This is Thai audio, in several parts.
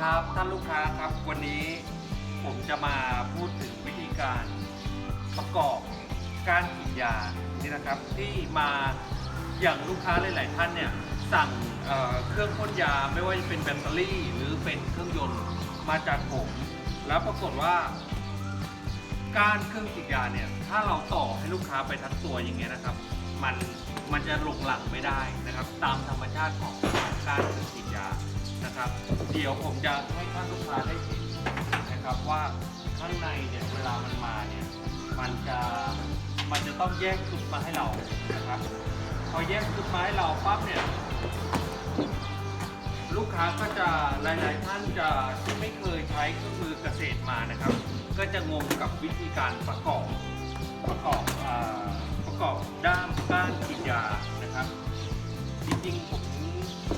ครับท่านลูกค้าครับวันนี้ผมจะมาพูดถึงวิธีการประกอบการฉีดยานี่นะครับที่มาอย่างลูกค้าหลาย ๆ ท่านเนี่ยสั่งเเครื่องพ่นยาไม่ว่าจะเป็นแบตเตอรี่ หรือเป็นเครื่องยนต์มาจากผม แล้วปรากฏว่า การเครื่องฉีดยาเนี่ยถ้าเราต่อให้ลูกค้าไปทั้งตัวอย่างเงี้ยนะครับ มันมันจะหลงหลังไม่ได้นะครับ ตามธรรมชาติของการเครื่องฉีด นะครับ เดี๋ยวผมจะให้ท่านลูกค้าได้เห็นนะครับว่าข้างในเนี่ยเวลามันมาเนี่ยมันจะมันจะต้องแยกชุดมาให้เรานะครับ พอแยกชุดมาให้เราปั๊บเนี่ยลูกค้าก็จะหลาย ๆ ท่านจะที่ไม่เคยใช้เครื่องมือเกษตรมานะครับ ก็จะงงกับวิธีการประกอบประกอบอาประกอบด้ามก้านฉีดยานะครับ จริงๆผม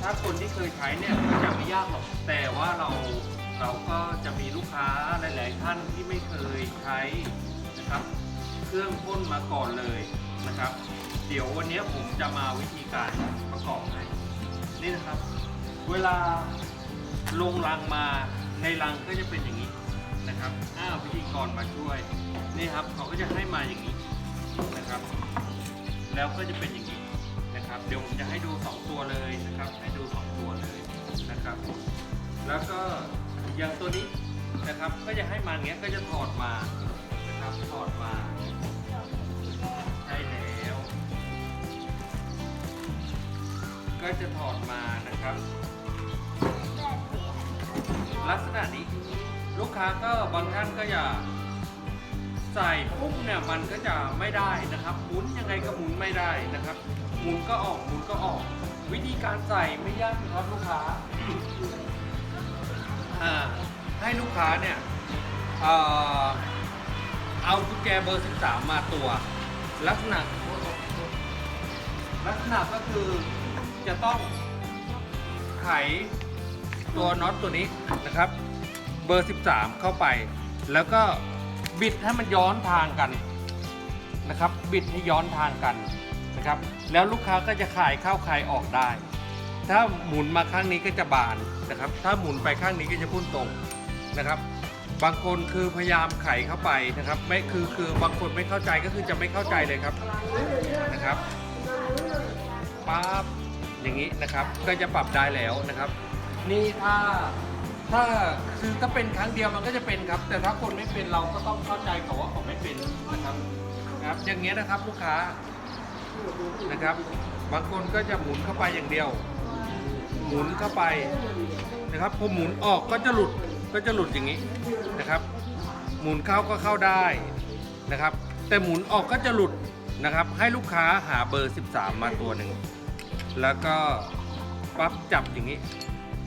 ถ้าคนที่เคยใช้เนี่ยก็จะไม่ยากหรอก แต่ว่าเราเราก็จะมีลูกค้าหลาย ๆ ท่านที่ไม่เคยใช้นะครับ เครื่องพ่นมาก่อนเลยนะครับ เดี๋ยววันนี้ผมจะมาวิธีการประกอบให้นี่นะครับ เวลาลงรังมาในรังก็จะเป็นอย่างนี้นะครับอ้าวพิธีกรมาช่วยนี่ครับเขาก็จะให้มาอย่างนี้นะครับ แล้วก็จะเป็นอย่างนี้ นะครับเดี๋ยวผมจะให้ดู 2 ตัวเลยนะครับให้ดู 2 ตัวเลยนะครับ แล้วก็อย่างตัวนี้นะครับก็จะให้มาเงี้ยก็จะถอดมานะครับถอดมาใช่แล้ว ก็จะถอดมานะครับ ลักษณะนี้ลูกค้าก็บางท่านก็อย่าใส่ปุ๊บเนี่ยมันก็จะไม่ได้นะครับหมุนยังไงก็หมุนไม่ได้นะครับ หมุนก็ออกหมุนก็ออก วิธีการใส่ไม่ยากนะครับลูกค้าอ่าให้ลูกค้าเนี่ยเอ่อเอากุญแจเบอร์ 13 มาตัว ลักษณะ ลักษณะก็คือจะต้องไขตัวน็อตตัวนี้นะครับ เบอร์ 13 เข้าไป แล้วก็บิดให้มันย้อนทางกันนะครับ บิดให้ย้อนทางกัน นะครับ แล้วลูกค้าก็จะขายเข้าขายออกได้ ถ้าหมุนมาข้างนี้ก็จะบานนะครับ ถ้าหมุนไปข้างนี้ก็จะพุ่นตรงนะครับ บางคนคือพยายามไขเข้าไปนะครับ ไม่คือคือบางคนไม่เข้าใจก็คือจะไม่เข้าใจเลยครับนะครับปั๊บอย่างนี้นะครับ ก็จะปรับได้แล้วนะครับ นี่ถ้าถ้าคือถ้าเป็นครั้งเดียวมันก็จะเป็นครับ แต่ถ้าคนไม่เป็นเราก็ต้องเข้าใจเขาว่าเขาไม่เป็นนะครับนะครับ อย่างเงี้ยนะครับลูกค้า นะครับ บางคนก็จะหมุนเข้าไปอย่างเดียว หมุนเข้าไปนะครับพอหมุนออกก็จะหลุดก็จะหลุดอย่างนี้นะครับ หมุนเข้าก็เข้าได้นะครับ แต่หมุนออกก็จะหลุดนะครับ ให้ลูกค้าหาเบอร์ 13 มาตัวหนึ่งแล้วก็ปั๊บจับอย่างนี้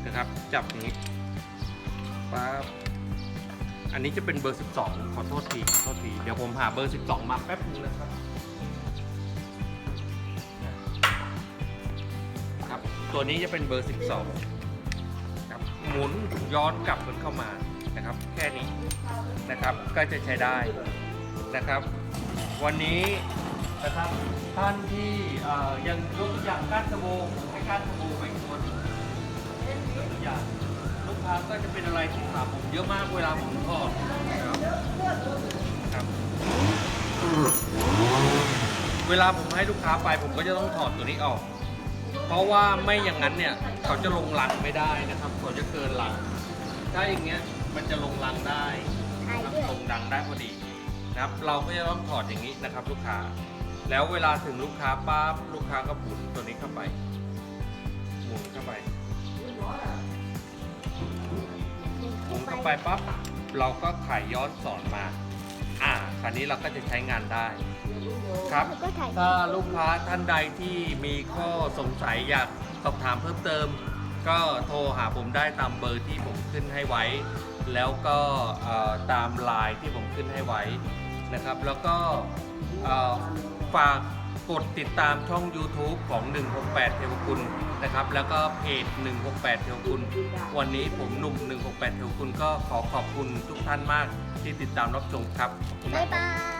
นะครับ จับอย่างนี้ปั๊บอันนี้จะเป็นเบอร์ 12 ขอโทษทีขอโทษที เดี๋ยวผมหาเบอร์ 12 มาแป๊บนึงนะครับ ตัวนี้จะเป็นเบอร์ 12ครับหมุนย้อนกลับมันเข้ามานะครับ แค่นี้นะครับก็จะใช้ได้นะครับ วันนี้นะครับท่านที่ยังยกตัวอย่างก้านสะโบงให้ก้านสะโบงไว้ตัวหนึงยกตัวอย่างลูกค้าก็จะเป็นอะไรที่ถามผมเยอะมากเวลาผมทอดนะครับครับเวลาผมให้ลูกค้าไปผมก็จะต้องถอดตัวนี้ออก เพราะว่าไม่อย่างนั้นเนี่ยเขาจะลงรังไม่ได้นะครับเขาจะเกินรังถ้าอย่างเงี้ยมันจะลงรังได้นะครับลงรังได้พอดีนะครับ เราก็จะต้องถอดอย่างนี้นะครับ ลูกค้า แล้วเวลาถึงลูกค้าปั๊บลูกค้าก็หมุนตัวนี้เข้าไปหมุนเข้าไปหมุนเข้าไปปั๊บเราก็ไขย้อนสอนมา อ่าคราวนี้เราก็จะใช้งานได้ ครับก็ถ่ายถ้าลูกค้าท่านใดที่มีข้อสงสัยอยากสอบถามเพิ่มเติม ก็โทรหาผมได้ตามเบอร์ที่ผมขึ้นให้ไว้ แล้วก็เอ่อตามไลน์ที่ผมขึ้นให้ไว้นะครับ แล้วก็เอ่อฝากกดติดตามช่อง YouTube ของ 168 เทวคุณนะครับ แล้วก็เพจ 168 เทวคุณ วันนี้ผมหนุ่ม 168 เทวคุณก็ขอขอบคุณทุกท่านมากที่ติดตามรับชมครับขอบคุณบ๊ามายกครับบาย